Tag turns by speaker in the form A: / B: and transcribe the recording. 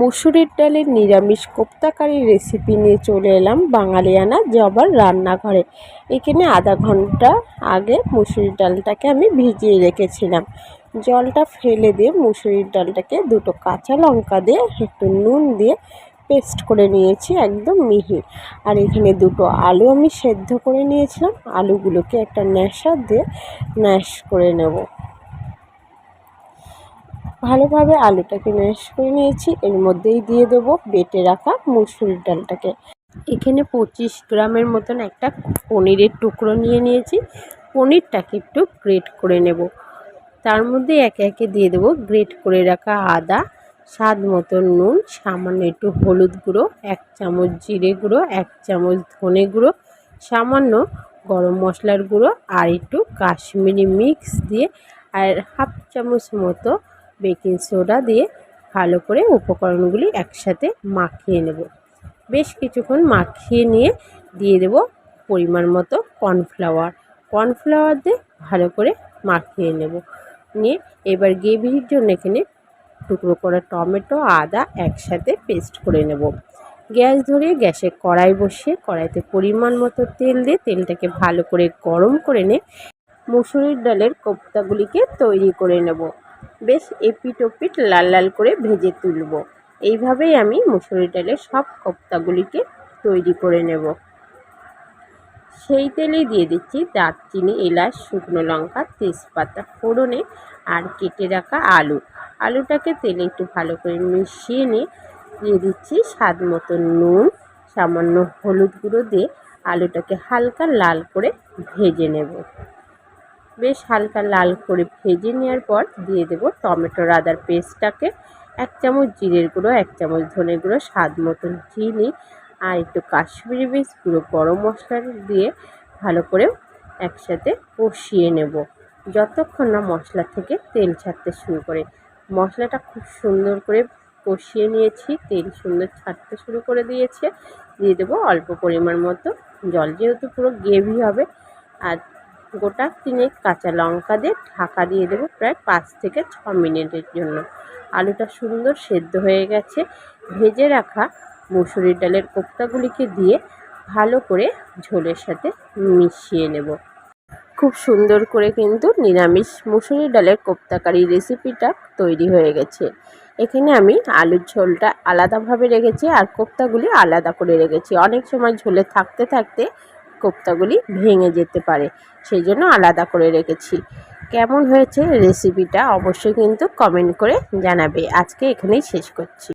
A: মুসুরির ডালের নিরামিষ কোপ্তাকারি রেসিপি নিয়ে চলে এলাম বাঙালিয়ানা জবার রান্নাঘরে। এখানে আধা ঘণ্টা আগে মুসুরির ডালটাকে আমি ভিজিয়ে রেখেছিলাম। জলটা ফেলে দিয়ে মুসুরির ডালটাকে দুটো কাঁচা লঙ্কা দিয়ে একটু নুন দিয়ে পেস্ট করে নিয়েছি, একদম মিহি। আর এখানে দুটো আলু আমি সেদ্ধ করে নিয়েছিলাম। আলুগুলোকে একটা ন্যাশা দিয়ে ন্যাশ করে নেব। ভালোভাবে আলুটাকে ম্যাশ করে নিয়েছি। এর মধ্যেই দিয়ে দেবো বেটে রাখা মুসুরির ডালটাকে। এখানে পঁচিশ গ্রামের মতন একটা পনিরের টুকরো নিয়ে নিয়েছি। পনিরটাকে একটু গ্রেট করে নেব। তার মধ্যে একে একে দিয়ে দেবো গ্রেট করে রাখা আদা, স্বাদ মতন নুন, সামান্য একটু হলুদ গুঁড়ো, এক চামচ জিরে গুঁড়ো, এক চামচ ধনে গুঁড়ো, সামান্য গরম মশলার গুঁড়ো আর একটু কাশ্মীরি মিক্স দিয়ে আর হাফ চামচ মতো বেকিং সোডা দিয়ে ভালো করে উপকরণগুলি একসাথে মাখিয়ে নেব। বেশ কিছুক্ষণ মাখিয়ে নিয়ে দিয়ে দেব পরিমাণ মতো কর্নফ্লাওয়ার। কর্নফ্লাওয়ার দিয়ে ভালো করে মাখিয়ে নেব। নিয়ে এবার গ্রেভির জন্য এখানে টুকরো করা টমেটো, আদা একসাথে পেস্ট করে নেব। গ্যাস ধরে গ্যাসে কড়াই বসিয়ে কড়াইতে পরিমাণ মতো তেল দিয়ে তেলটাকে ভালো করে গরম করে নে মুসুরির ডালের কোপ্তাগুলিকে তৈরি করে নেব। বেশ এপিট ওপিট লাল লাল করে ভেজে তুলব। এইভাবেই আমি মুসুরি ডালের সব কোপ্তাগুলিকে তৈরি করে নেব। সেই তেলেই দিয়ে দিচ্ছি দারচিনি, এলাচ, শুকনো লঙ্কা, তেজপাতা, ফোড়নে আর কেটে রাখা আলু। আলুটাকে তেলে একটু ভালো করে মিশিয়ে নিয়ে দিয়ে দিচ্ছি স্বাদ মতো নুন, সামান্য হলুদ গুঁড়ো দিয়ে আলুটাকে হালকা লাল করে ভেজে নেব। বেশ হালকা লাল করে ভেজে নেওয়ার পর দিয়ে দেব টমেটোর আদার পেস্টটাকে। এক চামচ জিরের গুঁড়ো, এক চামচ ধনে গুঁড়ো, স্বাদ মতন চিনি আর একটু কাশ্মীরি বীজ পুরো গরম মশলা দিয়ে ভালো করে একসাথে কষিয়ে নেব। যতক্ষণ না মশলা থেকে তেল ছাড়তে শুরু করে। মশলাটা খুব সুন্দর করে কষিয়ে নিয়েছি, তেল সুন্দর ছাড়তে শুরু করে দিয়েছে। দিয়ে দেবো অল্প পরিমাণ মতো। জল যেহেতু পুরো গ্রেভি হবে, আর গোটা তিনেক কাঁচা লঙ্কা দিয়ে ঢাকা দিয়ে দেবো প্রায় পাঁচ থেকে ছ মিনিটের জন্য। আলুটা সুন্দর সেদ্ধ হয়ে গেছে। ভেজে রাখা মুসুরির ডালের কোপ্তাগুলিকে দিয়ে ভালো করে ঝোলের সাথে মিশিয়ে নেব। খুব সুন্দর করে কিন্তু নিরামিষ মুসুরির ডালের কোপ্তাকারি রেসিপিটা তৈরি হয়ে গেছে। এখানে আমি আলুর ঝোলটা আলাদাভাবে রেখেছি আর কোপ্তাগুলি আলাদা করে রেখেছি। অনেক সময় ঝোলে থাকতে থাকতে কোপ্তাগুলি ভেঙে যেতে পারে। সেই জন্য আলাদা করে রেখেছি। কেমন হয়েছে রেসিপিটা অবশ্যই কিন্তু কমেন্ট করে জানাবে। আজকে এখানেই শেষ করছি।